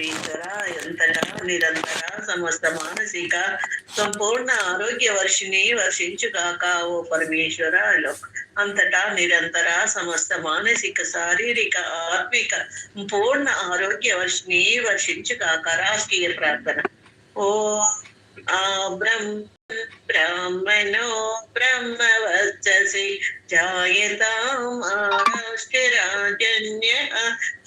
పరమేశ్వర సమస్త మానసిక సంపూర్ణ ఆరోగ్య వర్షిని వర్షించుగాక ఓ పరమేశ్వర అంతటా నిరంతర సమస్త మానసిక శారీరక ఆత్మిక పూర్ణ ఆరోగ్య వర్షిని వర్షించుగాక రాష్ట్రీయ ప్రార్థన. ఓ ఆ బ్రహ్మ ब्राह्मणो ब्रह्म ब्रह्मवर्चसि जायतामाराष्ट्रराजन्यः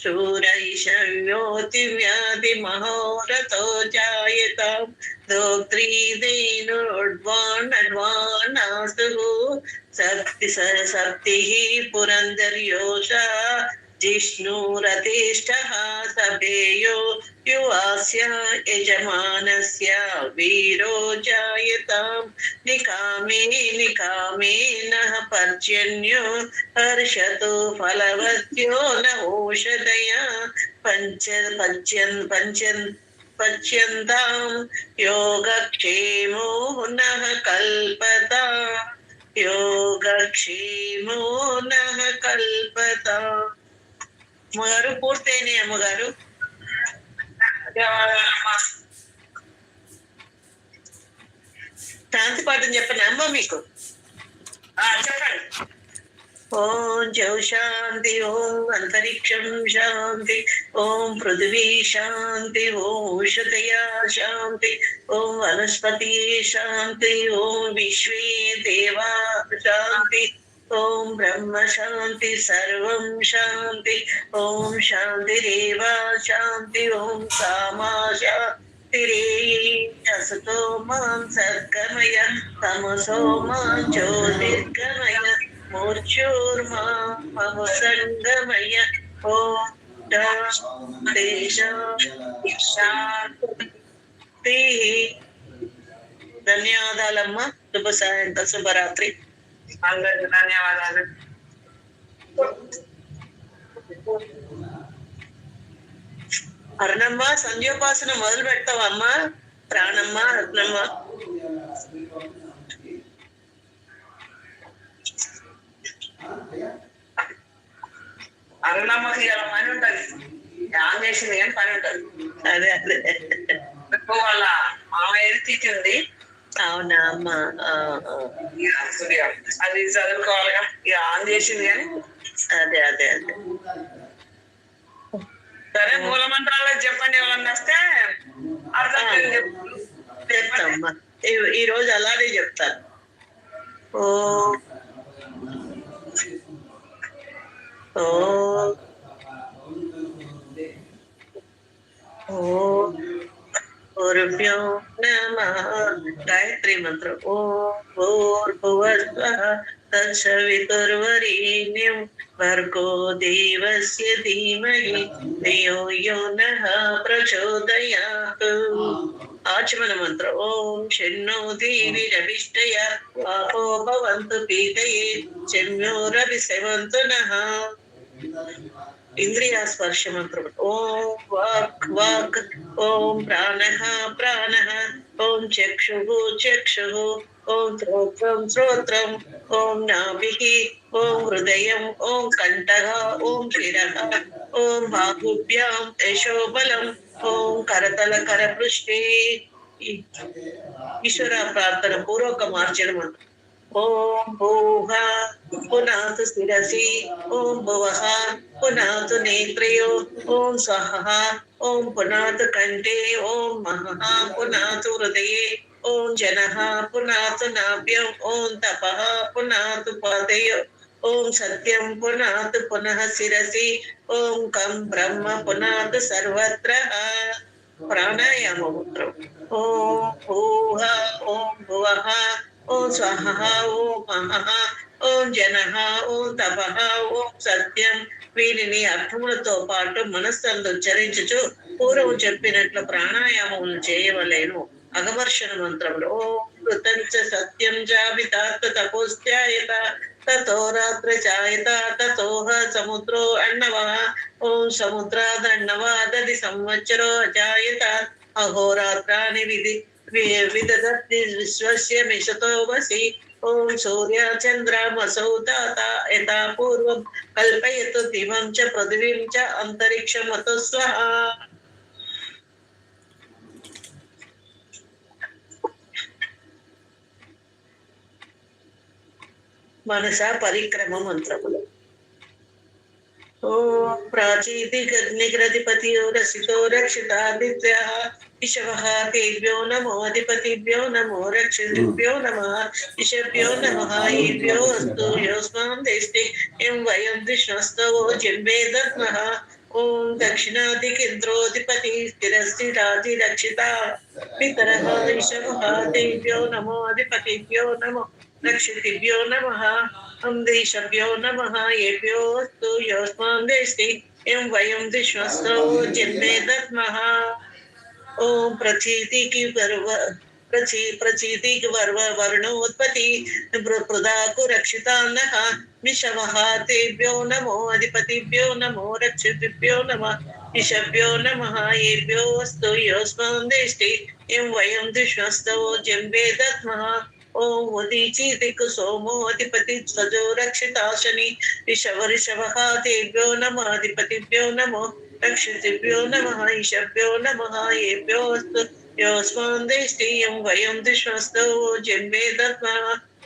शूरैषव्योतिव्याधिमहोरथो जायताम् दोग्रीदेनोड्वाणड्वाणासुः सप्ति सप्तिः पुरन्दर्योषा जिष्णुरतिष्ठः सभेयो युवास्य यजमानस्य वीरो जायतां निकामे निकामे नः पर्जन्यो, हर्षतु फलवत्यो न ओषधया पञ्च पच्यन् पञ्चन् पच्यन्तां योगक्षेमो नः कल्पता। योगक्षेमो नः कल्पता। అమ్మగారు పూర్తయినాయి అమ్మగారు శాంతి పాఠం చెప్పండి అమ్మ మీకు. చెప్పండి. ఓం జౌ శాంతి ఓం అంతరిక్షం శాంతి ఓం పృథివీ శాంతి ఓం ఔషధయా శాంతి ఓం వనస్పతి శాంతి ఓం విశ్వే దేవా శాంతి. ఓం బ్రహ్మ శాంతి సర్వం శాంతి ఓం శాంతిరేవ శాంతి ఓం సామా శాంతిరే అసతో మాం సద్గమయ తమసో మాం జ్యోతిర్గమయ మూర్ఛోర్మా మమ సంగమయ ఓం శాంతి శాంతి ధన్యవాదాలమ్మా శుభ సాయంత్రం శుభరాత్రి అందరికి ధన్యవాదాలు. అరుణమ్మ సంధ్యోపాసన మొదలు పెడతావమ్మా ప్రాణమ్మ రత్నమ్మ. అరుణమ్మకి ఇలా పని ఉంటది. యాన్ చేసింది కానీ పని ఉంటది. అదే అదే. వాళ్ళ మామయ్య తీసింది అవునా అమ్మ? ఆ, ఆ. ఇక సూర్య అది చదువుకోవాలిగా ఇక ఆన్ చేసింది కానీ. అదే అదే అదే. సరే మూల మంత్రాలు చెప్పండి ఎవరన్నా వస్తే అర్థం కాదు చెప్పు. చెప్తామ్మా. ఈ- ఈ రోజు అలానే చెప్తాను ఓ. ఓ. ఓ. గురుభ్యో నమ గాయత్రి మంత్రం ఓ భూర్భువస్వః తత్సవితుర్వరేణ్యం భర్గో దేవస్య ధీమహి ధియో యో నః ప్రచోదయాత్ ఆచమన మంత్ర ఓం షణ్ణో దేవి రవిష్టయ వాహో భవంతు పీతయే శమ్యో రవి సెవంతు నః ఇంద్రియ స్పర్శ మంత్రం ఓం వాక్ వాక్ ఓం ప్రాణ ప్రాణ ఓం చక్షు చక్షు ఓం శ్రోత్రం శ్రోత్రం ఓం నాభి ఓం హృదయం ఓం కంఠ ఓం శిర ఓం బాహుభ్యాం యశోబలం ఓం కరతల కరపృష్ఠే ఈశ్వర ప్రార్థన పూర్వక మార్చన మంత్రం ఓం భూహ పునాతు శిరసి ఓం భువః పునాతు నేత్రయో ఓం స్వహ ఓం పునాతు కంఠే ఓం మహః పునాతు హృదయే ఓం జనః పునాతు నాభ్యం ఓం తపః పునాతు పాదయో ఓం సత్యం పునాతు పునః శిరసి ఓం కం బ్రహ్మ పునాతు సర్వత్ర ప్రాణాయామముద్రం ఓం భూహ ఓం భువః ఓం స్వహ ఓం మహ ఓం జన ఓం తప ఓం సత్యం వీరిని అర్థములతో పాటు మనస్సందు ఉచ్చరించుచు పూర్వం చెప్పినట్లు ప్రాణాయామములు చేయవలేను. అగమర్షణ మంత్రములు ఓం కృతంచ సత్యం జాబితాత్ తపోస్త్యాయత తతో రాత్ర చాయత తతోహ సముద్రో అన్నవ ఓం సముద్రాదన్నవాదది సంవత్సరో అజాయత అహోరాత్రాని విధి विदधत्ति विश्वस्य मिषतोमसि ॐ सूर्यचन्द्रमसौ दाता यथा पूर्वं कल्पयतु धीमं च पृथ्वीं च अन्तरिक्षमतु स्वाहा। మనస పరిక్రమ మంత్రములు ॐ प्राचीति अग्निग्रधिपतियो रसितो रक्षितादित्यः ऋषवः तेभ्यो नमो अधिपतिभ्यो नमो रक्षितृभ्यो नमः ईशभ्यो नमः येभ्यो अस्तु योऽस्मान् देष्टि यं वयं विष्णुस्तवो जिन्मे दद्मः ॐ दक्षिणादिकेन्द्रोऽधिपतिः स्थिरस्थिराधिरक्षिता पितरः ऋषवः तेभ्यो नमो अधिपतिभ्यो नमो रक्षितृभ्यो नमः न्देशभ्यो नमः येभ्योऽस्तु योऽस्मान् देशे एवं वयं विश्वस्तौ जन्मे दद्मः ॐ प्रचीति पर्व, प्रची प्रचीति वर्व वर्णोत्पत्ति प्रदा कुरक्षिता नः तेभ्यो नमो, अधिपतिभ्यो नमो, रक्षितिभ्यो नमः। ऋषभ्यो नमः येभ्योऽस्तु योऽस्मान् देष्टि एवं वयं दुष्मस्तौ जम्बे दद्मः ఓం ఉదీచి దిక్కు సోమో అధిపతి స్వజో రక్షితాశని రిషవ రిషవః తేభ్యో నమ అధిపతిభ్యో నమో రక్షితిభ్యో నమ ఈశభ్యో నమ ఏభ్యో అస్తు యోస్మాన్ దేష్టియం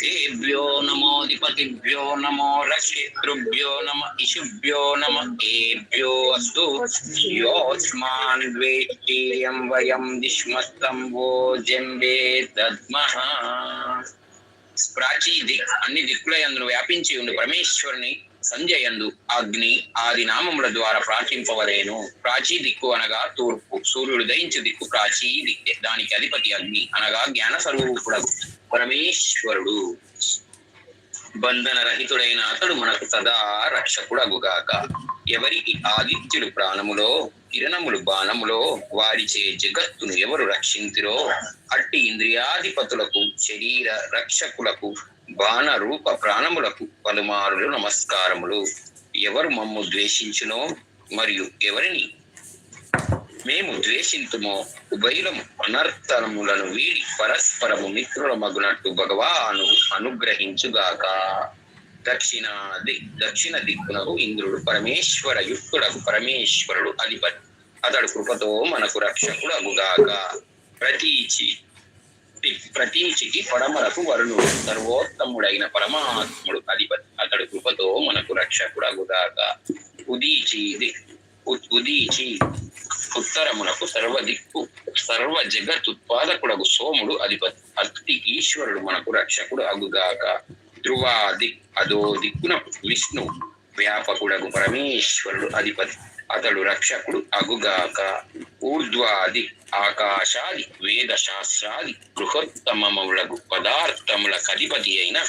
తల్లి ఓం ఊర్ధ్వాది బృహస్పతిరధిపతి స్విత్రో రక్షిత వర్షమిషవ తేభ్యో నమోధిపతిభ్యో నమో రక్షితృభ్యో నమ ఇషుభ్యో నమ ఏభ్యో అస్తు. యోస్మాన్ ద్వేష్టియం వయం దిష్మస్తం వో జంబే దద్మః ప్రాచీ దిక్ అన్ని దిక్కుల యందు వ్యాపించి ఉండి పరమేశ్వరుని సంజయందు అగ్ని ఆది నామముల ద్వారా ప్రార్థింపవలేను. ప్రాచీ దిక్కు అనగా తూర్పు. సూర్యుడు దయించు దిక్కు ప్రాచీ దిక్కే. దానికి అధిపతి అగ్ని అనగా జ్ఞాన స్వరూపుడు పరమేశ్వరుడు. బంధన రహితుడైన అతడు మనకు సదా రక్షకుడగుగాక. ఎవరికి ఆదిత్యుడు ప్రాణములో కిరణములు బాణములో వారిచే జగత్తును ఎవరు రక్షింతిరో అట్టి ఇంద్రియాధిపతులకు శరీర రక్షకులకు బాణ రూప ప్రాణములకు పలుమారులు నమస్కారములు. ఎవరు మమ్ము ద్వేషించునో మరియు ఎవరిని మేము ద్వేషింతుమో ఉభయులము అనర్థములను వీడి పరస్పరము మిత్రుల మగునట్టు భగవాను అనుగ్రహించుగాక. దక్షిణాది దక్షిణ దిక్కునకు ఇంద్రుడు పరమేశ్వర యుక్తుడకు పరమేశ్వరుడు అధిపతి. అతడు కృపతో మనకు రక్షకుడు అగుగాక ప్రతీచి ప్రతీచికి పడమరకు వరుణుడు సర్వోత్తముడైన పరమాత్ముడు అధిపతి. అతడు కృపతో మనకు రక్షకుడు అగుగాక ఉదీచి ఉదీచి ఉత్తరమునకు సర్వ దిక్కు సర్వ జగతుత్పాదకుడగు సోముడు అధిపతి. అతి ఈశ్వరుడు మనకు రక్షకుడు అగుగాక ధ్రువాది అదో దిక్కున విష్ణు. వ్యాపకుడగు పరమేశ్వరుడు అధిపతి. అతడు రక్షకుడు అగుగాక. ఊర్ధ్వాది ఆకాశాది వేద శాస్త్రాది బృహత్తమములగు పదార్థముల కధిపతి అయిన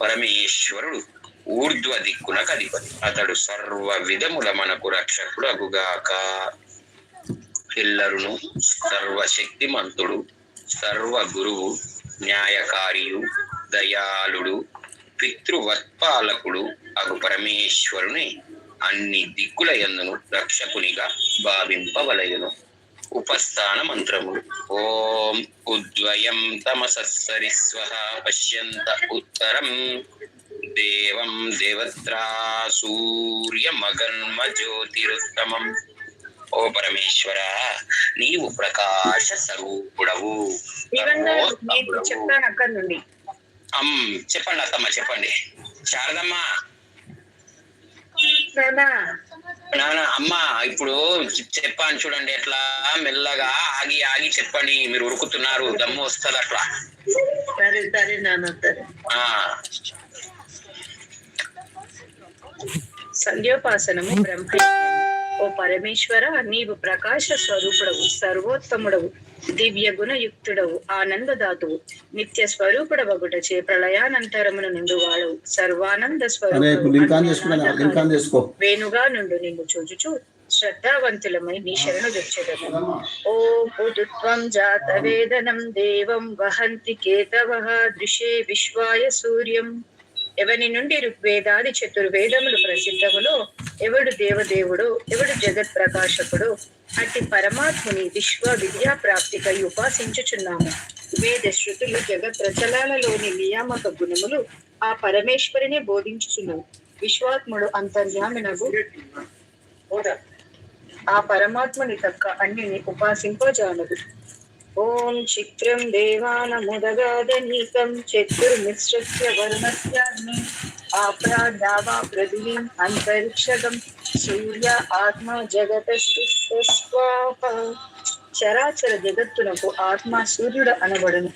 పరమేశ్వరుడు ఊర్ధ్వ దిక్కునకు అధిపతి అతడు సర్వ విధముల మనకు రక్షకుడు అగుగాక. పిల్లరును సర్వశక్తిమంతుడు సర్వ గురువు న్యాయకారియు దయాళుడు పితృవత్పాలకుడు అగు పరమేశ్వరుని అన్ని దిక్కుల యందును రక్షకునిగా భావింపవలయును. ఉపస్థాన మంత్రములు. ఓం ఉద్వయం తమసరిస్వ పశ్యంత ఉత్తరం. దేవం దేవత్రా సూర్యమగన్మ జ్యోతిరుత్తమం ఓ పరమేశ్వర నీవు ప్రకాశ స్వరూపుడవు. చెప్తాను అక్కడ నుండి. అమ్ చెప్పండి అత్తమ్మ చెప్పండి. శారదమ్మ నానా? అమ్మ ఇప్పుడు చెప్పాను చూడండి ఎట్లా మెల్లగా ఆగి ఆగి చెప్పండి మీరు ఉరుకుతున్నారు దమ్ము వస్తుంది అట్లా. సరే సరే నాన్న సరే. సంధ్యోపాసనము బ్రహ్మ ఓ పరమేశ్వర నీవు ప్రకాశ స్వరూపుడవు సర్వోత్తముడవు. దివ్య గుణయుక్తుడవు. ఆనందదాతువు నిత్య స్వరూపుడవగుటచే ప్రళయానంతరమును నిండు వాడవు సర్వానంద స్వరూపుడు చేసుకో. వేణుగా నుండు నిన్ను చూచుచు శ్రద్ధావంతులమై నీ శరణు తెచ్చదము ఓం ఉదుత్వం జాత వేదనం దేవం వహంతి కేతవ దృశే విశ్వాయ సూర్యం. ఎవని నుండి ఋగ్వేదాది చతుర్వేదములు ప్రసిద్ధములో ఎవడు దేవదేవుడు ఎవడు జగత్ ప్రకాశకుడు అట్టి పరమాత్ముని విశ్వ విద్యా ప్రాప్తికై ఉపాసించుచున్నాము. వేద శృతులు జగత్ ప్రచలాలలోని నియామక గుణములు ఆ పరమేశ్వరినే బోధించుచున్నవి. విశ్వాత్ముడు అంతర్యామినగు ఆ పరమాత్మని తక్క అన్నిని ఓం చిత్రం దేవానముదగాదనీకం చతుర్మిశ్రస్య వర్ణస్యాగ్ని ఆప్రాదావా పృథివీం అంతరిక్షగం సూర్య ఆత్మ జగతస్వాహ చరాచర జగత్తునకు ఆత్మ సూర్యుడు అనబడును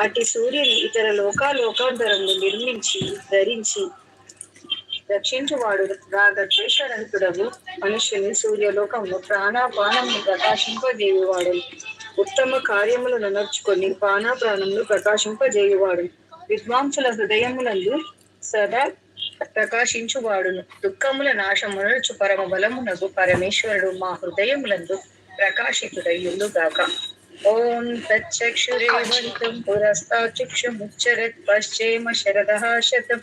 అట్టి సూర్యుని ఇతర లోకాలోకాంతరములు నిర్మించి ధరించి రక్షించువాడు రాగద్వేషరహితుడవు మనుష్యుని సూర్యలోకము ప్రాణాపానమును ప్రకాశింపజేయువాడు. ఉత్తమ కార్యములను నర్చుకొని ప్రాణాప్రాణములు ప్రకాశింపజేయువాడు. విద్వాంసుల హృదయములందు సదా ప్రకాశించువాడును. దుఃఖముల నాశమునర్చు పరమ బలమునకు పరమేశ్వరుడు మా హృదయములందు ప్రకాశితుడయ్యుగాక ఓం తచ్చక్షురేవంతం పురస్తాచుక్షుముచ్చరత్ పశ్చేమ శరదః శతం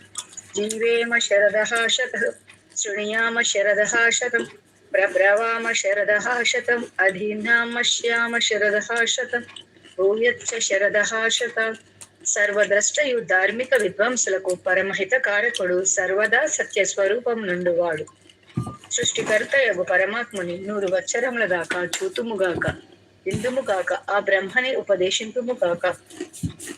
జీవేమ శరదః శతం శృణుయామ శరదః శతం ప్రబ్రవామ శరదః శతం అధీనామశ్యామ శరదః శతం భూయచ్చ శరదః శతం సర్వద్రష్టయు ధార్మిక విద్వాంసులకు పరమహితకారకుడు సర్వదా సత్య స్వరూపం నుండువాడు. సృష్టికర్త యొక్క పరమాత్ముని నూరు వచ్చరముల దాకా చూతుముగాక. ఇందుముగాక ఆ బ్రహ్మని ఉపదేశింపుము కాక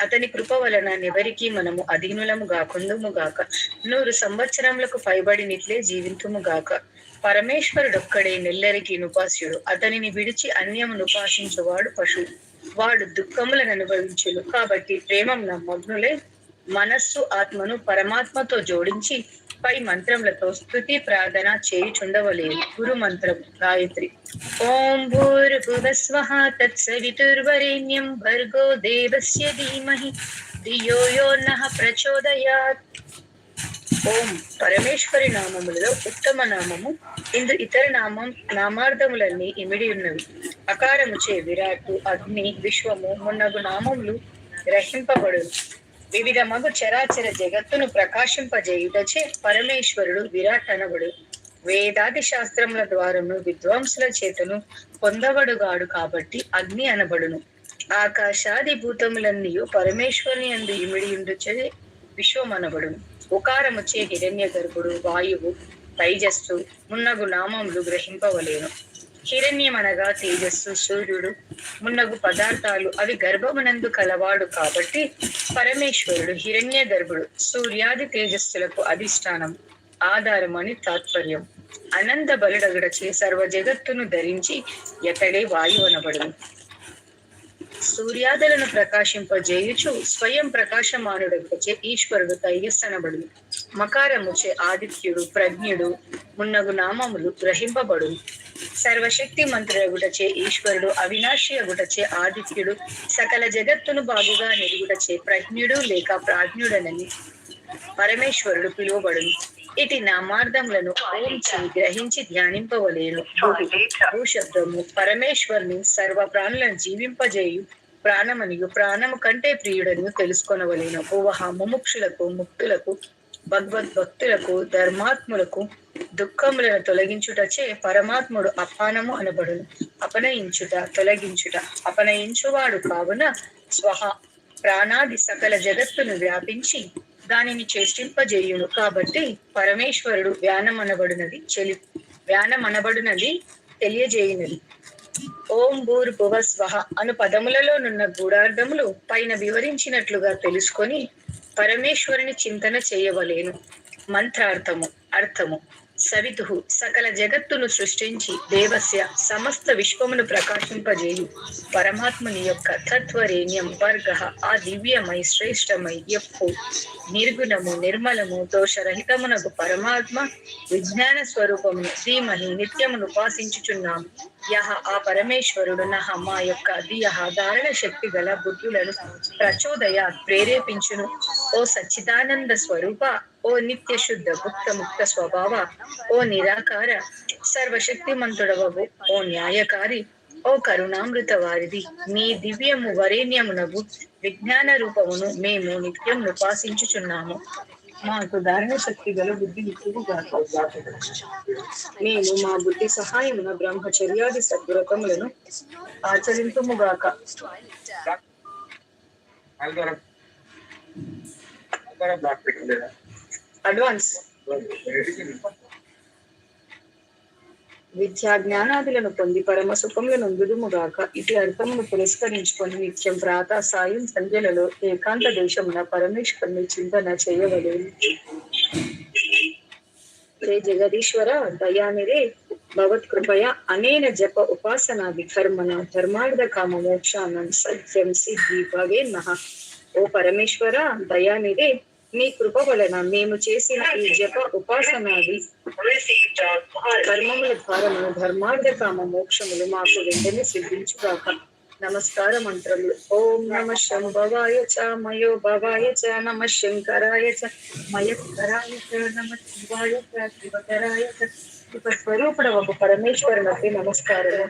అతని కృప వలన నెవరికి మనము అధీనులము గాకుందుము గాక నూరు సంవత్సరములకు పైబడినిట్లే జీవింతుము గాక పరమేశ్వరుడొక్కడే నెల్లరికి నుపాస్యుడు అతనిని విడిచి అన్యము ఉపాసించువాడు పశువు వాడు దుఃఖములను అనుభవించును. కాబట్టి ప్రేమం మగ్నులే. మనస్సు ఆత్మను పరమాత్మతో జోడించి పై మంత్రములతో స్థుతి ప్రార్థన చేయుచుండవలేదు. గురు మంత్రం గాయత్రి. ఓం భూర్భువస్వః తత్సవితుర్వరేణ్యం భర్గో దేవస్య ధీమహి. ధియో యో నః ప్రచోదయాత్. ఓం పరమేశ్వరి నామములలో ఉత్తమ నామము. ఇందు ఇతర నామం నామార్థములన్నీ ఇమిడి ఉన్నవి. అకారముచే విరాట్ అగ్ని విశ్వము మున్నగు నామములు గ్రహింపబడు వివిధ మగు చరాచర జగత్తును ప్రకాశింపజేయుటచే పరమేశ్వరుడు విరాట్ అనబడు వేదాది శాస్త్రముల ద్వారము విద్వాంసుల చేతను పొందబడుగాడు కాబట్టి అగ్ని అనబడును. ఆకాశాది భూతములన్నీ పరమేశ్వరుని అందు ఇమిడి ఉండుచే విశ్వమనబడును ఉకారముచే హిరణ్య గర్భుడు వాయువు తైజస్సు మున్నగు నామములు గ్రహింపవలేను. హిరణ్యమనగా తేజస్సు సూర్యుడు మున్నగు పదార్థాలు అవి గర్భమునందు కలవాడు కాబట్టి పరమేశ్వరుడు హిరణ్య గర్భుడు సూర్యాది తేజస్సులకు అధిష్టానం ఆధారం అని తాత్పర్యం. అనంత బలుడగడచే సర్వ జగత్తును ధరించి ఎతడే వాయువనబడును సూర్యాదులను ప్రకాశింపజేయుచు స్వయం ప్రకాశమానుడొచ్చే ఈశ్వరుడు తైజస్సనబడు మకారముచే ఆదిత్యుడు ప్రజ్ఞుడు మున్నగు నామములు గ్రహింపబడు సర్వశక్తి మంత్రుడగుటచే ఈశ్వరుడు అవినాశి అగుటచే ఆదిత్యుడు సకల జగత్తును బాగుగా నిరుగుటచే ప్రజ్ఞుడు లేక ప్రాజ్ఞుడనని పరమేశ్వరుడు పిలువబడును. ఇటు నామార్థములను ఓం గ్రహించి ధ్యానింపవలేను. భూశబ్దము పరమేశ్వరుని సర్వ ప్రాణులను జీవింపజేయు ప్రాణమనియు ప్రాణము కంటే ప్రియుడని తెలుసుకొనవలేను. భువహ ముముక్షులకు ముక్తులకు భగవద్భక్తులకు ధర్మాత్ములకు దుఃఖములను తొలగించుటచే పరమాత్ముడు అపానము అనబడును. అపనయించుట తొలగించుట అపనయించువాడు కావున స్వహ ప్రాణాది సకల జగత్తును వ్యాపించి దానిని చేష్టింపజేయును. కాబట్టి పరమేశ్వరుడు వ్యానమనబడినది చెలి వ్యానమనబడినది తెలియజేయునది. ఓం భూర్ భువ స్వహ అను పదములలోనున్న గూఢార్థములు పైన వివరించినట్లుగా తెలుసుకొని పరమేశ్వరుని చింతన చేయవలేను. మంత్రార్థము అర్థము. సవితు సకల జగత్తును సృష్టించి దేవస్య సమస్త విశ్వమును ప్రకాశింపజేయు. పరమాత్ముని యొక్క తత్వరేణ్యం వర్గ ఆ దివ్యమై శ్రేష్టమై ఎప్పు. నిర్గుణము నిర్మలము దోషరహితమునకు పరమాత్మ విజ్ఞాన స్వరూపమును శ్రీమహి నిత్యమును ఉపాసించుచున్నాము యహ ఆ పరమేశ్వరుడు నహ మా యొక్క దియహ ధారణ శక్తి గల బుద్ధులను ప్రచోదయ ప్రేరేపించును. ఓ సచ్చిదానంద స్వరూప ఓ నిత్య శుద్ధ గుప్త ముక్త స్వభావ ఓ నిరాకార సర్వశక్తిమంతుడవవు ఓ న్యాయకారి ఓ కరుణామృత వారిది మీ దివ్యము వరేణ్యమునగు విజ్ఞాన రూపమును మేము నిత్యం ఉపాసించుచున్నాము. మాకు ధారణ శక్తి గల బుద్ధి మేము మా బుద్ధి సహాయమున బ్రహ్మచర్యాది సద్వ్రతములను ఆచరింతుముగాక అడ్వాన్స్. విద్యా జ్ఞానాదులను పొంది పరమ సుఖములను అందుదుముగాక ఇది అర్థమును పురస్కరించుకొని నిత్యం ప్రాత సాయం సంధ్యలలో ఏకాంత దేశమున పరమేశ్వరుని చింతన చేయవలేను రే జగదీశ్వర దయానిరే భగవత్కృపయ అనేన జప ఉపాసనాది కర్మణ ధర్మార్థ కామ మోక్షానం సత్యం సిద్ధి భవే నహ ఓ పరమేశ్వర దయానిరే మీ కృప వలన మేము చేసిన ఈ జప ఉపాసనాది కర్మముల ద్వారా ధర్మార్థ కామ మోక్షములు మాకు వెంటనే సిద్ధించుగాక. నమస్కార మంత్రములు. ఓం నమ శంభవాయ చ మయో భవాయ చ నమ శంకరాయ చ మయకరాయ చ నమ శివాయ చ శివకరాయ చ. శివ పరమేశ్వరునకి నమస్కారము.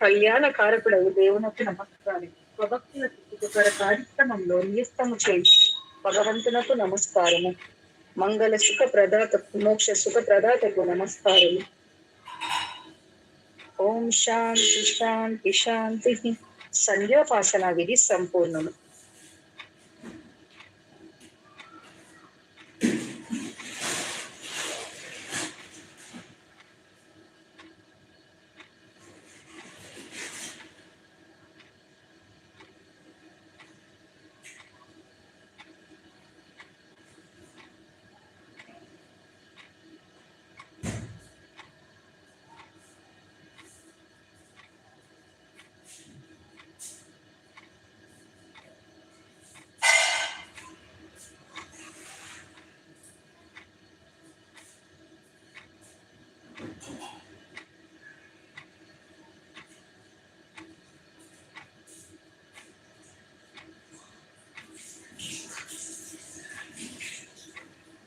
కళ్యాణ కారకుడవు దేవునకు నమస్కారం స్వభక్తులకు కార్యక్రమంలో నియస్తము చేయి. భగవంతునకు నమస్కారము. మంగళ సుఖ ప్రదాతకు మోక్ష సుఖ ప్రదాతకు నమస్కారము. ఓం శాంతి శాంతి శాంతి. సంధ్యోపాసన విధి సంపూర్ణము.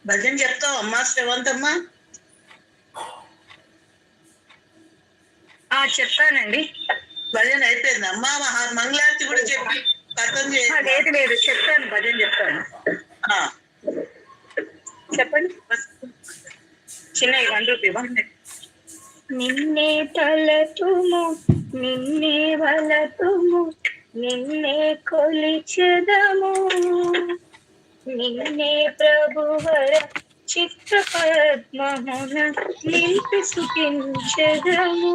భజన చెప్తావు? అమ్మా శ్రవంతమ్మా ఆ చెప్తానండి. భజన అయిపోయింది? అమ్మా మహా మంగళారతి కూడా చెప్పి కథం చేయండి లేదు లేదు. చెప్తాను భజన చెప్తాను. ఆ, చెప్పండి. చిన్న వన్ రూపీ వన్ నిన్నే తలతుము నిన్నే వలతుము నిన్నే కొలిచెదము. నిన్నే ప్రభువర చిత్ర పద్మమున నిలిపి సుఖించదము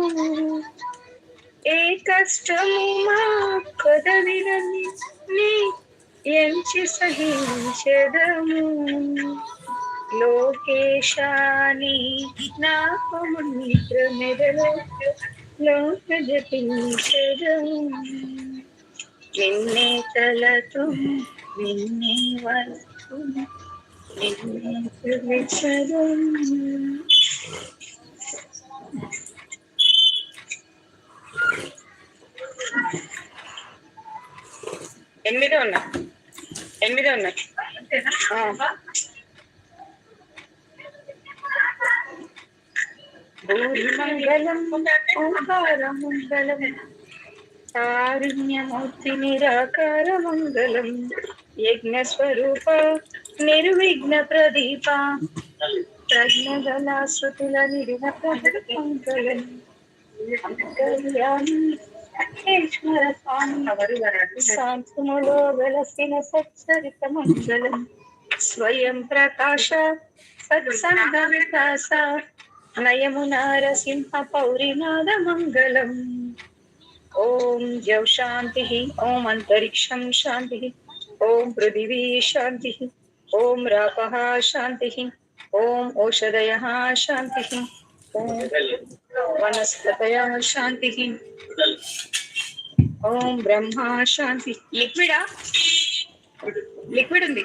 ఏ కష్టము మా కొదవినని నీ ఎంచి సహించదము. లోకేశాని నాకు మంత్ర మెదలో లోక జపించదము. నిన్నే తలతు నిన్నే వలతు నిన్నే పిలిచదము ఎనిమిది ఉన్నా ఎనిమిది ఉన్నాయి ఆ. భూరిమంగళం ఓంకారమంగళం కారుణ్యమూర్తి నిరాకార మంగళం యజ్ఞ స్వరూప నిర్విఘ్న ప్రదీప ప్రజ్ఞగల శృతుల నిడిన మంగళం కళ్యాణి ఈశ్వర స్వామి శాంతములో వెలసిన సచ్చరిత మంగళం స్వయం ప్రకాశ సత్సంగ వికాస నయము నారసింహ పౌరినాద మంగళం ఓం జౌ శాంతి ఓం అంతరిక్షం శాంతి ఓం పృథివీ శాంతి. ఓం రాపః శాంతి. ఓం ఓషధయ శాంతి. ఓం వనస్పతయ శాంతి. ఓం బ్రహ్మ శాంతి. లిక్విడా? లిక్విడ్ ఉంది.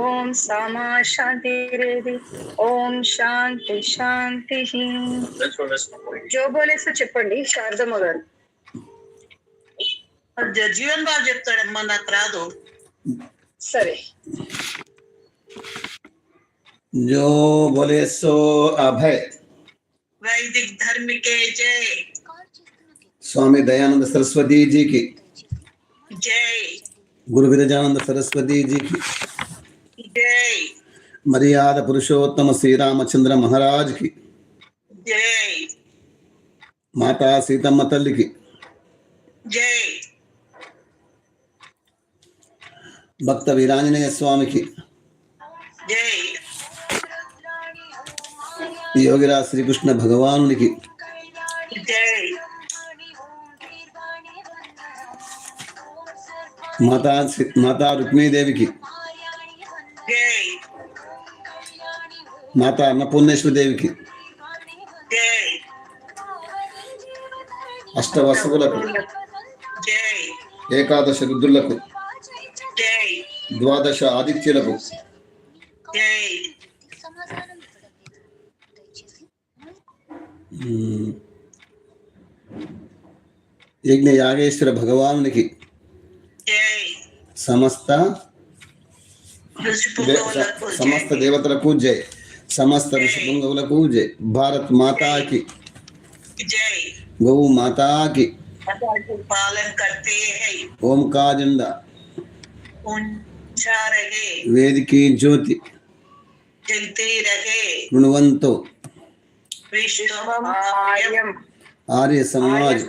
ఓం సామా శాంతి రేది. ఓం శాంతి శాంతి. జో బోలేసో చెప్పండి శారదమ్మ గారు. జీవన్ బాబు చెప్తాడమ్మా నాకు రాదు సరే जो बोले सो अभय वैदिक धर्म के जय स्वामी दयानंद सरस्वती जी की జై गुरु विरजानंद सरस्वती जी की జై मर्यादा पुरुषोत्तम श्री रामचंद्र महाराज की జై माता सीतम्म तल्ली की జై భక్త వీరాంజనేయ స్వామికి. యోగిరా శ్రీకృష్ణ భగవానునికి. మాతా మాతా రుక్మిదేవికి మాతా అన్నపూర్ణేశ్వరి దేవికి. అష్టవసువులకు. ఏకాదశ రుద్రులకు. ద్వాదశ ఆదిత్యులకు జై ఉమ్, యజ్ఞ యాగేశ్వర భగవానునికి జై సమస్త దే- ఋషిపుంగవులకు జై సమస్త దేవతలకు జై సమస్త ఋషిపుంగవులకు జై భారత్ మాతాకి జై గౌ మాతాకి माता के पालन करते हैं ఓంకా జెండా ऊंचा रहे వేదికి జ్యోతి जलते रहे రుణవంతో विश्वम आर्यम ఆర్య సమాజ్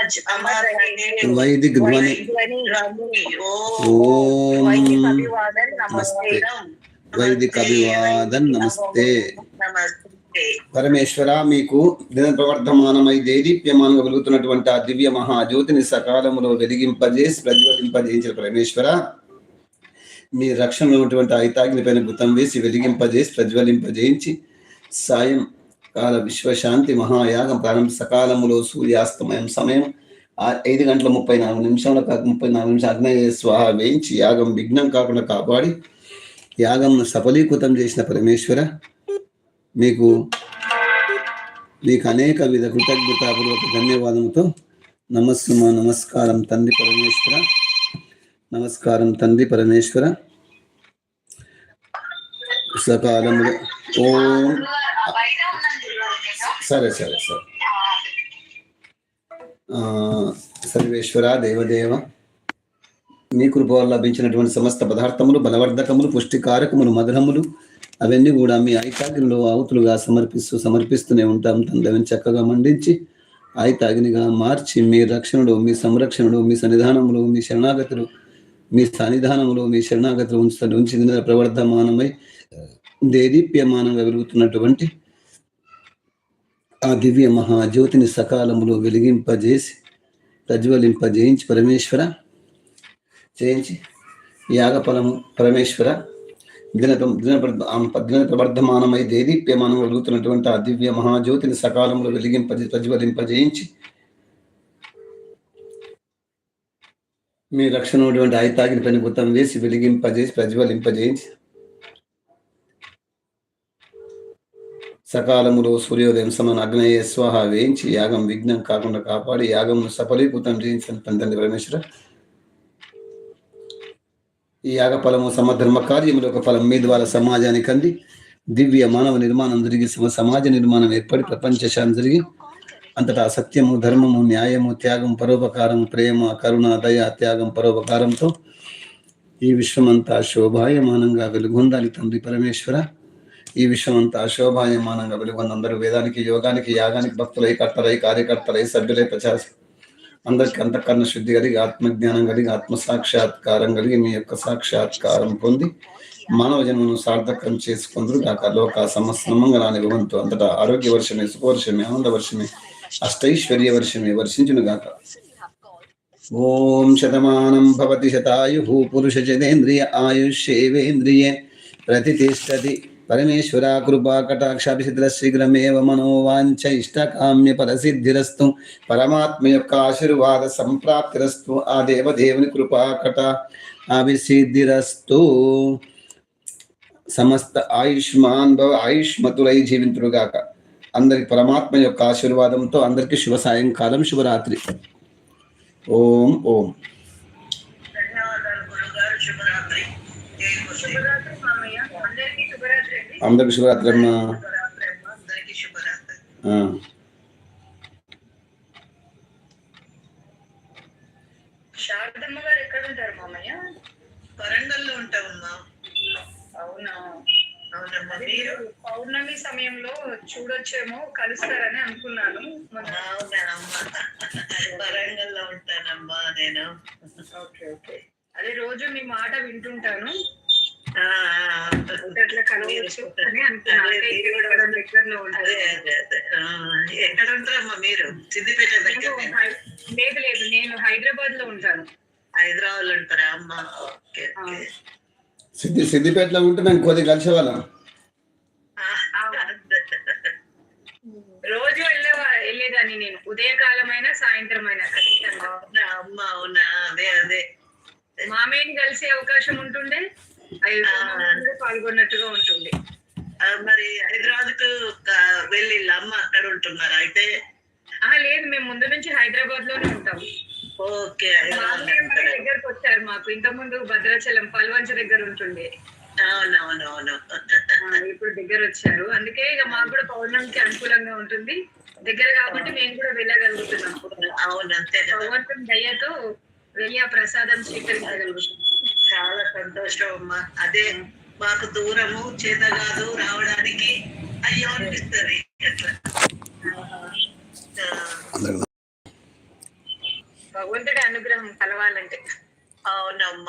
आज अमर रहे వైదిక ధ్వని ध्वनि ఓం అభివాదన్ నమస్తే नमस्ते వైదిక అభివాదన్ నమస్తే नमस्ते పరమేశ్వర మీకు దిన ప్రవర్ధమానమై దేదీప్యమానంగా వెలుగుతున్నటువంటి ఆ దివ్య మహాజ్యోతిని సకాలములో వెలిగింపజేసి ప్రజ్వలింపజేయించిన పరమేశ్వర మీ రక్షణలో ఉన్నటువంటి ఐతాగ్ని పైన గుతం వేసి వెలిగింపజేసి ప్రజ్వలింపజేయించి సాయం కాల విశ్వశాంతి మహాయాగం ప్రారంభ సకాలములో సూర్యాస్తమయం సమయం ఐదు గంటల ముప్పై నాలుగు నిమిషంలో కాక ముప్పై నాలుగు నిమిషాలు అగ్నేయ స్వాహ వేయించి యాగం విఘ్నం కాకుండా కాపాడి యాగం సఫలీకృతం చేసిన పరమేశ్వర మీకు మీకు అనేక విధ కృతజ్ఞతాపూర్వక ధన్యవాదముతో నమస్సుమ నమస్కారం తండ్రి పరమేశ్వర. నమస్కారం తండ్రి పరమేశ్వర. సకాలము ఓం సరే సరే సరే. ఆ, సర్వేశ్వర దేవదేవ మీ కృప వల్ల లభించినటువంటి సమస్త పదార్థములు బలవర్ధకములు పుష్టికారకములు మధురములు అవన్నీ కూడా మీ ఐతాగ్నిలో ఆవుతులుగా సమర్పిస్తూ సమర్పిస్తూనే ఉంటాం. తండ్రి చక్కగా మండించి ఐతాగినిగా మార్చి మీ రక్షణలో మీ సంరక్షణలో మీ సన్నిధానంలో మీ శరణాగతులు మీ సన్నిధానంలో మీ శరణాగతిలో ఉంచుతాడు ఉంచి దిన ప్రవర్ధమానమై దేదీప్యమానంగా వెలుగుతున్నటువంటి ఆ దివ్య మహాజ్యోతిని సకాలంలో వెలిగింపజేసి ప్రజ్వలింపజేయించి పరమేశ్వర చేయించి యాగఫలము పరమేశ్వర దిన దిన దిన ప్రవర్ధమానమై దేదీప్యమానం వెలుగుతున్నటువంటి ఆ దివ్య మహాజ్యోతిని సకాలంలో వెలిగింపజే ప్రజ్వలింపజేయించి మీ రక్షణ ఉన్నటువంటి తాగిన పని గుర్తం వేసి వెలిగింపజేసి ప్రజ్వలింపజేయించి సకాలములో సూర్యోదయం సమాన అగ్నయ స్వాహ వేయించి యాగం విఘ్నం కాకుండా కాపాడి యాగమును సఫలీకృతం చేయించిన తండ్రి పరమేశ్వర. ఈ యాగ ఫలము సమధర్మ కార్యములు ఒక ఫలం మీ ద్వారా సమాజానికి అంది. దివ్య మానవ నిర్మాణం జరిగి సమాజ నిర్మాణం ఏర్పడి ప్రపంచ శాంతి జరిగి అంతటా సత్యము ధర్మము న్యాయము త్యాగం పరోపకారం ప్రేమ కరుణ దయ త్యాగం పరోపకారంతో ఈ విశ్వమంతా శోభాయమానంగా వెలుగొందాలి తండ్రి పరమేశ్వర. ఈ విశ్వమంతా శోభాయమానంగా వెలుగొందరూ వేదానికి యోగానికి యాగానికి భక్తులై కర్తలై కార్యకర్తలై సభ్యులై ప్రచార అందరికి అంతఃకరణ శుద్ధి కలిగి ఆత్మజ్ఞానం కలిగి ఆత్మ సాక్షాత్కారం కలిగి మీ యొక్క సాక్షాత్కారం పొంది మానవ జన్మను సార్థకం చేసుకుందరు కాక లోక సమస్త మంగళాన్ని భవంతు. అంతటా ఆరోగ్య వర్షమే సుఖవర్షమే ఆనంద వర్షమే అష్టైశ్వర్య వర్షమే వర్షించును గాక ఓం శతమానం భవతి శతాయు పురుష చతేంద్రియ ఆయుష్యేవేంద్రియే ప్రతిష్టతి పరమేశ్వర కృపా కటాక్షాభిషిద్ర శీఘ్రమేవ మనోవాంఛ ఇష్టకామ్య పరసిద్ధిరస్తు. పరమాత్మ యొక్క ఆశీర్వాద సంప్రాప్తిరస్తు. ఆ దేవదేవుని కృపా కట అభిసిద్ధిరస్తు. సమస్త ఆయుష్మాన్ భవ ఆయుష్మతులై జీవింతుడుగాక అందరికి పరమాత్మ యొక్క ఆశీర్వాదంతో అందరికి శుభ సాయంకాలం శుభరాత్రి. ఓం ఓం. ధన్యవాదాలు గురుగారు శుభరాత్రి జై గురుదేవ్. అందరికీ శుభరాత్రి అండి అందరికి శుభరాత్రి అమ్మా. శుభరాత్రి అమ్మ అందరికీ శుభరాత్రి ఆ. శారదమ్మ గారు ఎక్కడ ఉంటారు మామయ్య? వరంగల్లో ఉంటామమ్మా అవునా? అవునమ్మా మీరు పౌర్ణమి సమయంలో చూడొచ్చేమో కలుస్తారని అనుకున్నాను. మన అవునా? అమ్మా వరంగల్లో ఉంటానమ్మా నేను. Okay okay. అదే రోజు మీ మాట వింటుంటాను. అట్లా కలవచ్చు అని అనుకున్నాను. దగ్గరలో ఎక్కడ ఉంటారమ్మా మీరు? సిద్దిపేట దగ్గర లేదు లేదు నేను హైదరాబాద్లో ఉంటాను. హైదరాబాద్లో ఉంటారా? అమ్మా. ఓకే సిద్ధి సిద్దిపేటలో ఉంటే మేము కొద్దిగా కలిసే రోజు వెళ్ళే వెళ్ళేదాన్ని నేను. ఉదయకాలం అయినా సాయంత్రం అయినా ఖచ్చితంగా. అవునా? అమ్మా అవునా? అదే అదే. మామయ్యని కలిసే అవకాశం ఉంటుండే. పాల్గొన్నట్టుగా ఉంటుంది మరి హైదరాబాద్కు వెళ్ళి అమ్మ అక్కడ ఉంటున్నారా? అయితే ఆ లేదు. మేము ముందు నుంచి హైదరాబాద్లోనే ఉంటాం. దగ్గరకు వచ్చారు మాకు. ఇంతకుముందు భద్రాచలం పల్వంచ దగ్గర ఉంటుండే. అవునవునవును. ఇప్పుడు దగ్గర వచ్చారు. అందుకే ఇక మాకు కూడా పౌర్ణమికి అనుకూలంగా ఉంటుంది. దగ్గర కాబట్టి మేము కూడా వెళ్ళగలుగుతున్నాం. అవును అంతే దయ్యతో వెళ్ళి ఆ ప్రసాదం స్వీకరించగలుగుతున్నాం చాలా సంతోషం అమ్మా. అదే మాకు దూరము చేత కాదు రావడానికి అయ్యో అనిపిస్తుంది. అట్లా భగవంతుడి అనుగ్రహం కలవాలంటే. అవునమ్మా.